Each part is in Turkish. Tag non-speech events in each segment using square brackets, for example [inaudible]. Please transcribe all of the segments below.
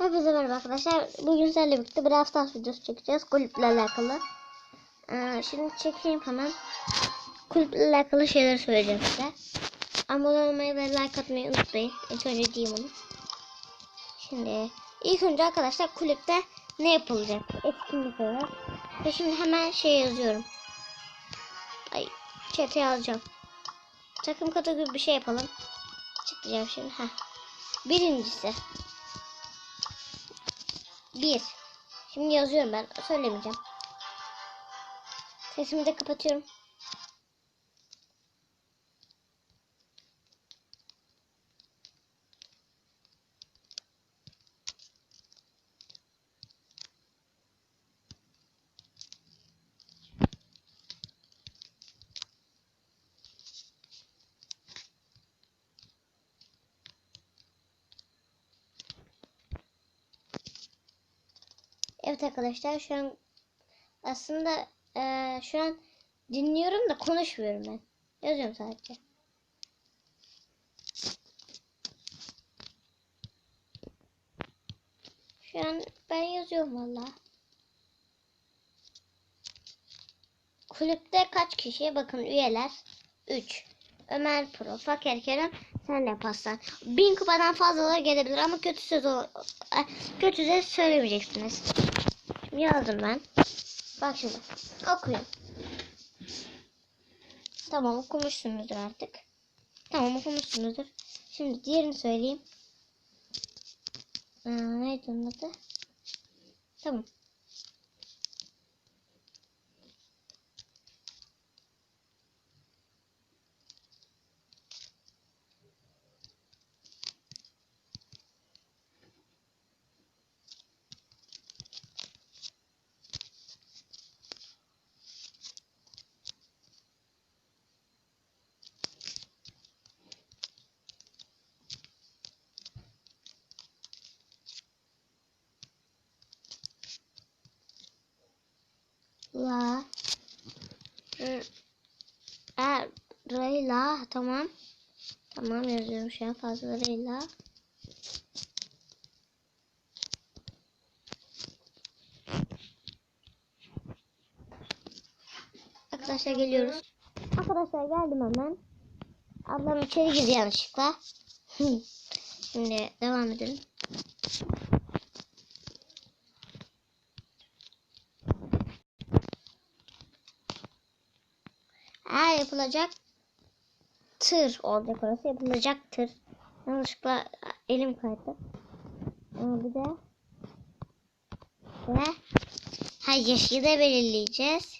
Hepinize merhaba arkadaşlar. Bugün sizlerle birlikte Brawl Stars videosu çekeceğiz. Kulüple alakalı. Ee, şimdi çekeyim hemen. Kulüple alakalı şeyler söyleyeceğim size. Abone olmayı ve like atmayı unutmayın. İlk önce diyeyim onu. Şimdi ilk önce arkadaşlar kulüpte ne yapılacak? Etkinlik olarak. Ve şimdi hemen şey yazıyorum. Ay chat'e yazacağım. Takım gibi bir şey yapalım. Çıkacağım şimdi. Heh. Birincisi. Bir. Şimdi yazıyorum ben. Söylemeyeceğim. Sesimi de kapatıyorum. Evet arkadaşlar şu an aslında eee, şu an dinliyorum da konuşmuyorum ben. Yazıyorum sadece. Şu an ben yazıyorum valla. Kulüpte kaç kişi? Bakın üyeler 3. Ömer Pro, Fakir Kerem, sen de pastan. Bin kupadan fazlalar gelebilir ama kötü söz e, kötü söz söylemeyeceksiniz. Şimdi yazdım ben. Bak şimdi okuyun. Tamam okumuşsunuzdur artık. Tamam okumuşsunuzdur. Şimdi diğerini söyleyeyim. Aa, neydi onun adı? Tamam. La R Er Reyla tamam. Tamam yazıyorum şu an fazla Reyla. Arkadaşlar geliyoruz. Arkadaşlar geldim hemen. Ablam içeri girdi yanlışlıkla. [laughs] Şimdi devam edelim. Eğer yapılacak tır olacak orası yapılacak tır. Yanlışlıkla elim kaydı. Ama bir de ve ha yaşı da belirleyeceğiz.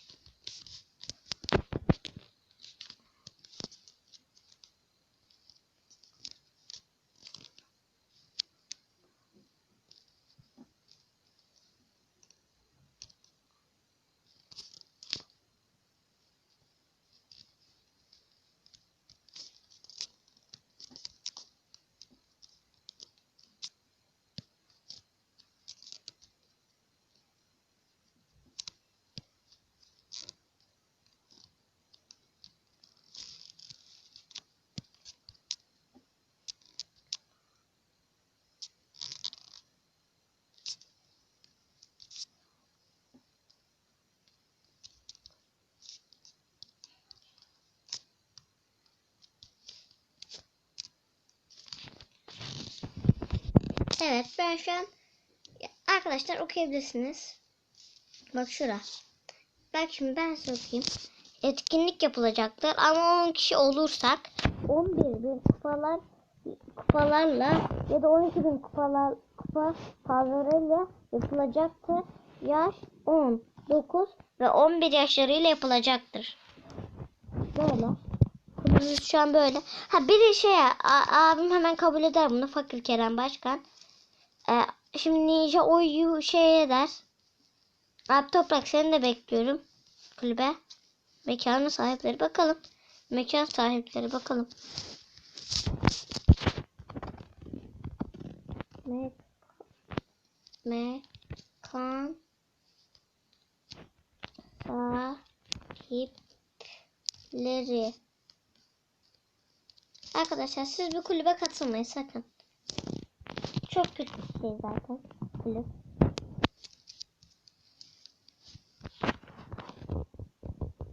Evet ben şu an arkadaşlar okuyabilirsiniz. Bak şura. Bak şimdi ben size okuyayım. Etkinlik yapılacaktır ama 10 kişi olursak 11 bin kupalar kupalarla ya da 12 bin kupalar kupa fazlarıyla yapılacaktır. Yaş 10, 9 ve 11 yaşlarıyla yapılacaktır. Böyle. Kulübümüz şu an böyle. Ha bir şey abim hemen kabul eder bunu Fakir Kerem Başkan. Ee, şimdi Ninja oyu şey eder. Abi Toprak seni de bekliyorum kulübe. Mekanın sahipleri bakalım. Mekan sahipleri bakalım. Me mekan sahipleri. Arkadaşlar siz bir kulübe katılmayın sakın. Çok kötü bir şey zaten. Kulüp.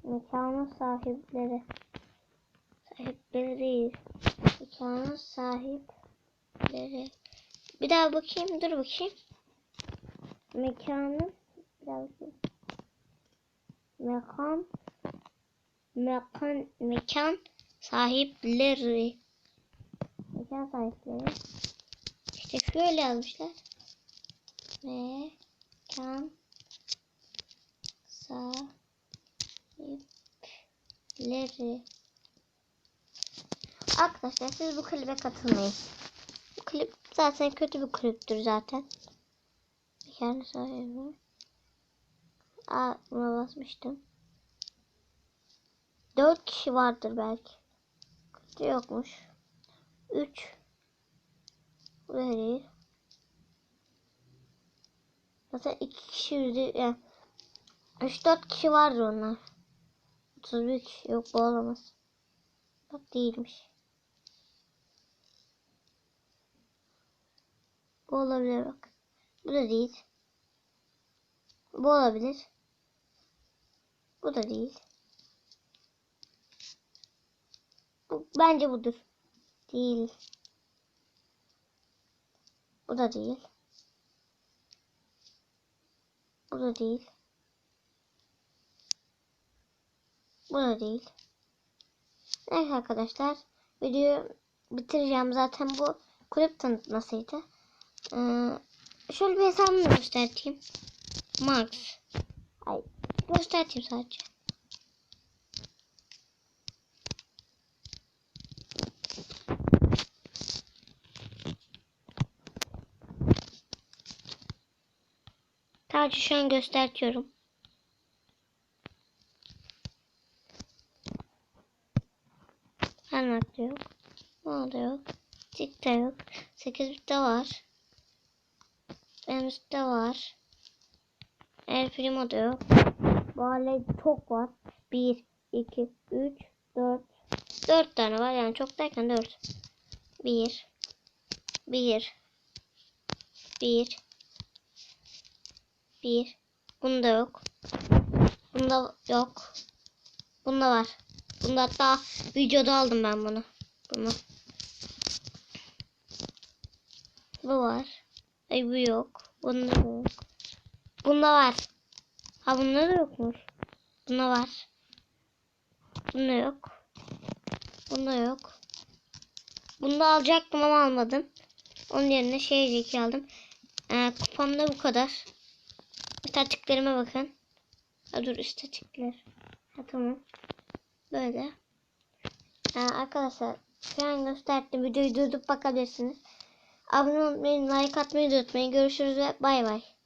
Mekanın sahipleri. Sahipleri değil. Mekanın sahipleri. Bir daha bakayım. Dur bakayım. Mekanın. Bakayım. Mekan. Mekan. Mekan sahipleri. Mekan sahipleri çıkacak. Böyle yazmışlar. Ve kan sahipleri. Arkadaşlar siz bu klibe katılmayın. Bu klip zaten kötü bir kliptir zaten. Yani sahibi. Aa buna basmıştım. 4 kişi vardır belki. Yokmuş. 3 vereyim. Zaten iki kişi yüzde yani 3-4 kişi vardır onlar. 31 kişi yok bu olamaz. Bak değilmiş. Bu olabilir bak. Bu da değil. Bu olabilir. Bu da değil. Bu, bence budur. Değil. Bu da değil. Bu da değil. Bu da değil. Evet arkadaşlar. Videoyu bitireceğim. Zaten bu kulüp tanıtmasıydı. Ee, şöyle bir hesabımı göstereyim. Max. Ay, göstereyim sadece. Sadece şu an gösteriyorum. Parmak da yok. O da yok. Tik de yok. 8 bitte var. Venüs'te var. El Primo da yok. Böyle çok var. 1, 2, 3, 4. 4 tane var yani çok derken 4. 1 1 1 1 Bunda yok. Bunda yok. Bunda var. Bunda hatta videoda aldım ben bunu. Bunu. Bu var. Ay bu yok. Bunda da yok. Bunda var. Ha bunda da yokmuş. Bunda var. Bunda yok. Bunda yok. Bunda alacaktım ama almadım. Onun yerine şey aldım. Ee, kupamda bu kadar. İstatiklerime bakın. Ha, dur istatikler. Ha, tamam. Böyle. Ee, arkadaşlar şu an gösterdim. Videoyu durdurup bakabilirsiniz. Abone olmayı, like atmayı unutmayın. Görüşürüz ve bay bay.